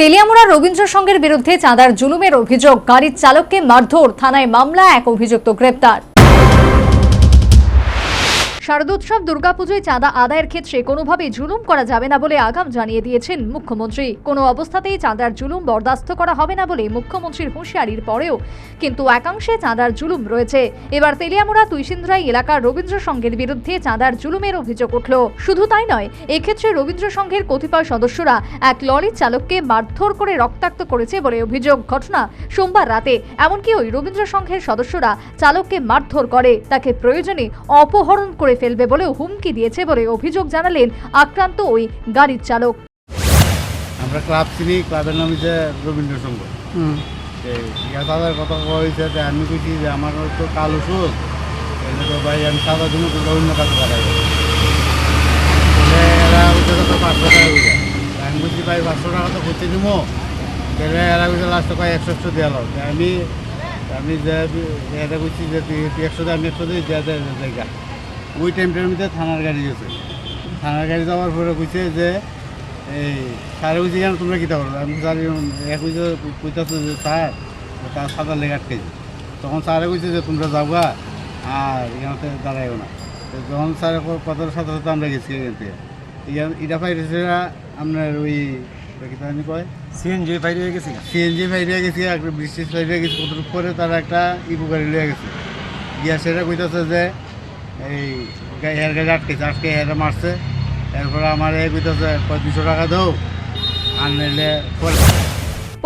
তেলিয়ামুড়া রবীন্দ্র সংঘের বিরুদ্ধে চাঁদার জুলুমের অভিযোগ। গাড়ির চালককে মারধর, থানায় মামলা, এক অভিযুক্ত গ্রেপ্তার। শারদোৎসব, দুর্গাপুজোয় চাঁদা আদায়ের ক্ষেত্রে কোনোভাবেই জুলুম করা যাবে না বলে আগাম জানিয়ে দিয়েছেন মুখ্যমন্ত্রী। কোনো অবস্থাতেই চাঁদার জুলুম বরদাস্ত করা হবে না বলে মুখ্যমন্ত্রীর হুঁশিয়ারির পরেও কিন্তু একাংশে চাঁদার জুলুম রয়েছে। এবার তেলিয়ামুড়া তুইসিন্দ্রাই এলাকার রবীন্দ্র সংঘের বিরুদ্ধে চাঁদার জুলুমের অভিযোগ উঠল। শুধু তাই নয়, এক্ষেত্রে রবীন্দ্র সংঘের কতিপয় সদস্যরা এক লরির চালককে মারধর করে রক্তাক্ত করেছে বলে অভিযোগ। ঘটনা সোমবার রাতে। এমনকি ওই রবীন্দ্র সংঘের সদস্যরা চালককে মারধর করে। তাকে প্রয়োজনে অপহরণ করে ফেলবে বলেও হুমকি দিয়েছে বলে অভিযোগ জানালেন আক্রান্ত ওই গাড়ির চালক। আমরা ক্লাব চিনি ক্লাবের নাম হচ্ছে রবীন্দ্র সংঘ। ইয়া দাদার কথা হয়েছে যে আমি কইছি যে আমার তো কাল ওষুধ তো ভাই আমি সাদা জন্য তো অন্য কাছে দাঁড়াই এরা হচ্ছে তো পাঁচশো টাকা হয়ে আমি বলছি ভাই পাঁচশো টাকা তো করতে দিব তাহলে এরা বলছে লাস্টে কয় একশো একশো দেওয়া লোক আমি আমি যে এটা বলছি যে তুই একশো দিয়ে আমি একশো দিয়ে দেওয়া যায় জায়গা ওই টাইমটার মধ্যে থানার গাড়ি গেছে। থানার গাড়ি যাওয়ার পরে কইছে যে এই স্যারে বুঝি কেন তোমরা কীটা করো? আমি স্যার এক বুঝে কইতেছে যে স্যার তার সাদা লেগে আটকেছে তখন স্যারে কইছে যে তোমরা যাওগা আর এখানে দাঁড়াইও না। তো যখন স্যার কথার সাথে সাথে আমরা গেছি এখান থেকে। এটা পাইছে আপনার ওই কি কয়? সিএনজি হয়ে গেছি সিএনজি বাইরে গেছি একটা বৃষ্টির বাইরে গেছি। কত পরে তারা একটা ইকো গাড়ি লিয়ে গেছে। গিয়া সেটা কইতেছে যে এই এর গাড়ি আটকেছে আটকে এরা মারছে। এরপরে আমার এ কইতেছে দুশো টাকা দাও আর পরে।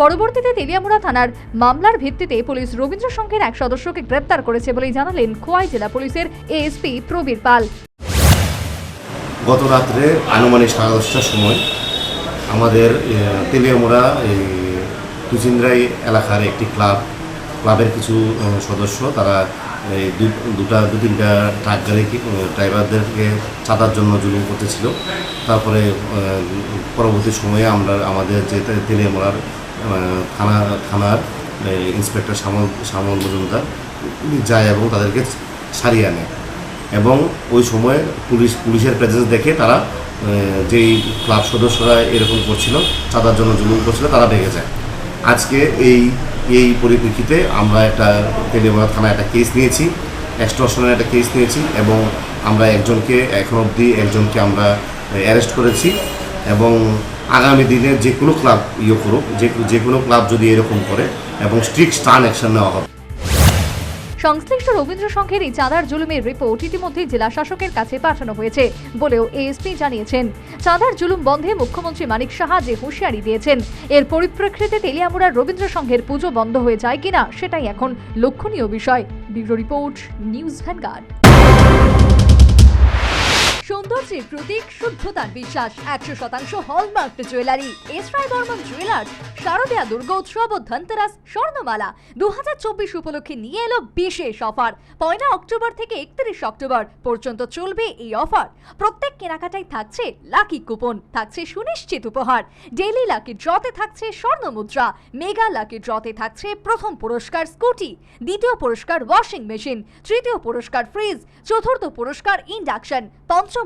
পরবর্তীতে তেলিয়ামুড়া থানার মামলার ভিত্তিতে পুলিশ রবীন্দ্র সংঘের এক সদস্যকে গ্রেপ্তার করেছে বলেই জানালেন খোয়াই জেলা পুলিশের এএসপি প্রবীর পাল। গত রাত্রে আনুমানিক সাড়ে দশটার সময় আমাদের তেলিয়ামুড়া এই কুচিন্দ্রাই এলাকার একটি ক্লাব ক্লাবের কিছু সদস্য, তারা এই দুটা, দু, তিনটা ট্রাক গাড়ি ড্রাইভারদেরকে চাঁদার জন্য জুলুম করতেছিল। তারপরে পরবর্তী সময়ে আমরা, আমাদের যে তে- তেলিয়ামুড়ার থানা, থানার ইন্সপেক্টর শ্যামল শ্যামল মজুমদার যায় এবং তাদেরকে সারিয়ে আনে। এবং ওই সময়ে পুলিশ, পুলিশের প্রেজেন্স দেখে তারা যেই ক্লাব সদস্যরা এরকম করছিল, চাঁদার জন্য জুলুম করছিল, তারা ভেঙে যায়। আজকে এই এই পরিপ্রেক্ষিতে আমরা একটা তেলিয়ামুড়া থানায় একটা কেস নিয়েছি এক্সটর্শনের একটা কেস নিয়েছি এবং আমরা একজনকে এখন অবধি একজনকে আমরা অ্যারেস্ট করেছি এবং আগামী দিনে যে কোনো ক্লাব ইয়ে করুক, যে যে কোনো ক্লাব যদি এরকম করে এবং স্ট্রিক্ট স্টান অ্যাকশন নেওয়া হবে। সংশ্লিষ্ট রবীন্দ্র সংঘের এই চাঁদার জুলুমের রিপোর্ট ইতিমধ্যে জেলা শাসকের কাছে পাঠানো হয়েছে বলেও এএসপি জানিয়েছেন। চাঁদার জুলুম বন্ধে মুখ্যমন্ত্রী মানিক সাহা যে হুঁশিয়ারি দিয়েছেন, এর পরিপ্রেক্ষিতে তেলিয়ামুড়ার রবীন্দ্র সংঘের পুজো বন্ধ হয়ে যায় কিনা সেটাই এখন লক্ষণীয় বিষয়। Bureau report, news vanguard. সৌন্দর্যের প্রতীক শুদ্ধতার বিশ্বাস, একশো শতাংশ hallmark jewellery. S Roy Barman jewellers, শারদীয়া Durgotsav ও ধনতেরাস স্বর্ণমালা দু উপলক্ষে নিয়ে এলো বিশেষ অফার। পয়লা অক্টোবর থেকে একত্রিশ অক্টোবর পর্যন্ত চলবে এই অফার। প্রত্যেক কেনাকাটায় থাকছে লাকি কুপন, থাকছে সুনিশ্চিত উপহার। ডেইলি লাকি ড্রতে থাকছে স্বর্ণ মুদ্রা মেগা লাকি ড্রতে থাকছে প্রথম পুরস্কার স্কুটি, দ্বিতীয় পুরস্কার ওয়াশিং মেশিন, তৃতীয় পুরস্কার ফ্রিজ, চতুর্থ পুরস্কার ইন্ডাকশন, পঞ্চম